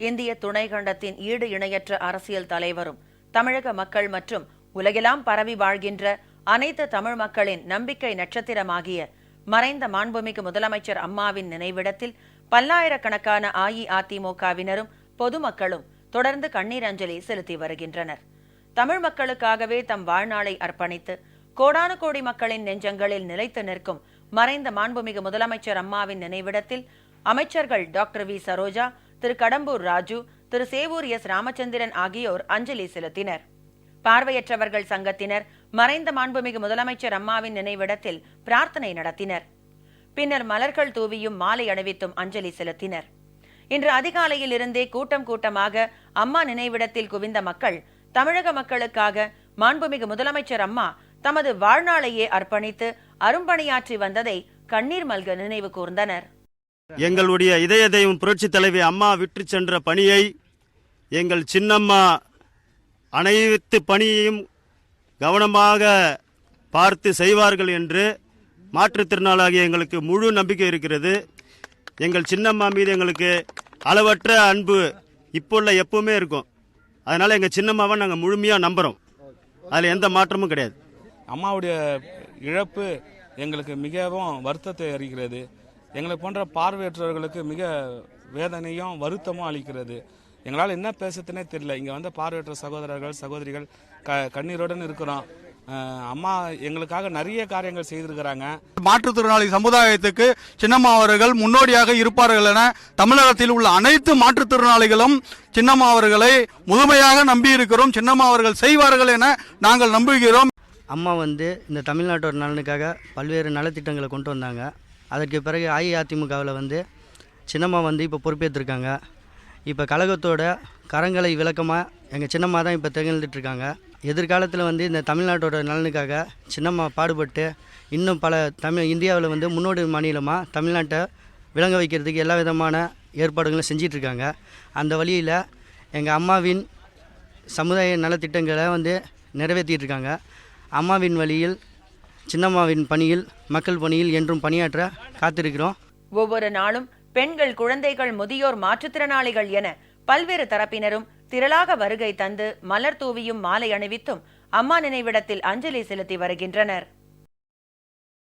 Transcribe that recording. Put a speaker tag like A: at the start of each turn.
A: இந்திய துணைக்கண்டத்தின் ஈடு இணையற்ற அரசியல் தலைவரும் தமிழக மக்கள் மற்றும் உலகெல்லாம் பரவி வாழ்கின்ற அனைத்து தமிழ் மக்களின் நம்பிக்கை நட்சத்திரமாகிய மறைந்த மாண்புமிகு முதலமைச்சர் அம்மாவின் நினைவிடத்தில் பல்லாயிரக்கணக்கான அஇஅதிமுகவினரும் பொதுமக்களும் தொடர்ந்து கண்ணீர் அஞ்சலி செலுத்தி வருகின்றனர். தமிழ் மக்களுக்காகவே தம் வாழ்நாளை அர்ப்பணித்து கோடானு கோடி மக்களின் நெஞ்சங்களில் நிலைத்து நிற்கும் மறைந்த மாண்புமிகு முதலமைச்சர் அம்மாவின் நினைவிடத்தில் அமைச்சர்கள் doctor V. Saroja Thiru Kadambur Raju Thiru Sevur S Ramachandran ஆகியோர் அஞ்சலி செலுத்தினர். பார்வையற்றவர்கள் சங்கத்தினர் மறைந்த மாண்புமிகு முதலமைச்சர் அம்மாவின் நினைவிடத்தில் பிரார்த்தனை நடத்தினர். பின்னர் மலர்கள் தூவியும் மாலை அணிவித்தும் அஞ்சலி செலுத்தினர். இன்று அதிகாலையில் இருந்தே கூட்டம் கூட்டமாக அம்மா நினைவிடத்தில் குவிந்த மக்கள் தமிழக மக்களுக்காக மாண்புமிகு முதலமைச்சர் அம்மா தமது வாழ்நாளையே அர்ப்பணித்து அரும்பணியாற்றி வந்ததை கண்ணீர் மல்க நினைவு கூர்ந்தனர்.
B: எங்களுடைய இதய தெய்வம் புரட்சி தலைவி அம்மா விற்று சென்ற பணியை எங்கள் சின்னம்மா அனைத்து பணியையும் கவனமாக பார்த்து செய்வார்கள் என்று மாற்றுத்திறனாளாகிய எங்களுக்கு முழு நம்பிக்கை இருக்கிறது. எங்கள் சின்னம்மா மீது எங்களுக்கு அளவற்ற அன்பு இப்போ உள்ள எப்பவுமே இருக்கும். அதனால் எங்கள் சின்னம்மாவை நாங்கள் முழுமையாக நம்புகிறோம் அதில் எந்த மாற்றமும் கிடையாது.
C: அம்மாவுடைய இழப்பு எங்களுக்கு மிகவும் வருத்தத்தை அறிகிறது எங்களை போன்ற பார்வையற்றவர்களுக்கு மிக வேதனையும் வருத்தமும் அளிக்கிறது. எங்களால் என்ன பேசுறதுனே தெரியல. இங்கே வந்த பார்வையற்ற சகோதரர்கள் சகோதரிகள் க கண்ணீருடன் இருக்கிறோம். அம்மா எங்களுக்காக நிறைய காரியங்கள் செய்திருக்கிறாங்க.
D: மாற்றுத்திறனாளி சமுதாயத்துக்கு சின்னம்மா அவர்கள் முன்னோடியாக இருப்பார்கள் என தமிழகத்தில் உள்ள அனைத்து மாற்றுத்திறனாளிகளும் சின்னம்மா அவர்களை முழுமையாக நம்பி இருக்கிறோம் சின்னம்மா அவர்கள் செய்வார்கள் என நாங்கள் நம்புகிறோம்.
E: அம்மா வந்து இந்த தமிழ்நாட்டோட நலனுக்காக பல்வேறு நலத்திட்டங்களை கொண்டு வந்தாங்க. அதற்கு பிறகு அஇஅதிமுகவில் வந்து சின்னம்மா வந்து இப்போ பொறுப்பேற்றிருக்காங்க. இப்போ கழகத்தோட கரங்களை விளக்கமாக எங்கள் சின்னம்மா தான் இப்போ திகழ்ந்துட்டுருக்காங்க எதிர்காலத்தில் வந்து இந்த தமிழ்நாட்டோட நலனுக்காக சின்னம்மா பாடுபட்டு இன்னும் பல தமிழ் இந்தியாவில் வந்து முன்னோடி மாநிலமாக தமிழ்நாட்டை விளங்க வைக்கிறதுக்கு எல்லா விதமான ஏற்பாடுகளும் செஞ்சிட்ருக்காங்க. அந்த வழியில் எங்கள் அம்மாவின் சமுதாய நலத்திட்டங்களை வந்து நிறைவேற்றிட்டு இருக்காங்க அம்மாவின் வழியில் சின்னம்மாவின் பணியில் மக்கள் பணியில் என்றும் பணியாற்ற காத்திருக்கிறோம்.
A: ஒவ்வொரு நாளும் பெண்கள் குழந்தைகள் முதியோர் மாற்றுத்திறனாளிகள் என பல்வேறு தரப்பினரும் திரளாக வருகை தந்து மலர் தூவியும் மாலை அணிவித்தும் அம்மா நினைவிடத்தில் அஞ்சலி செலுத்தி வருகின்றனர்.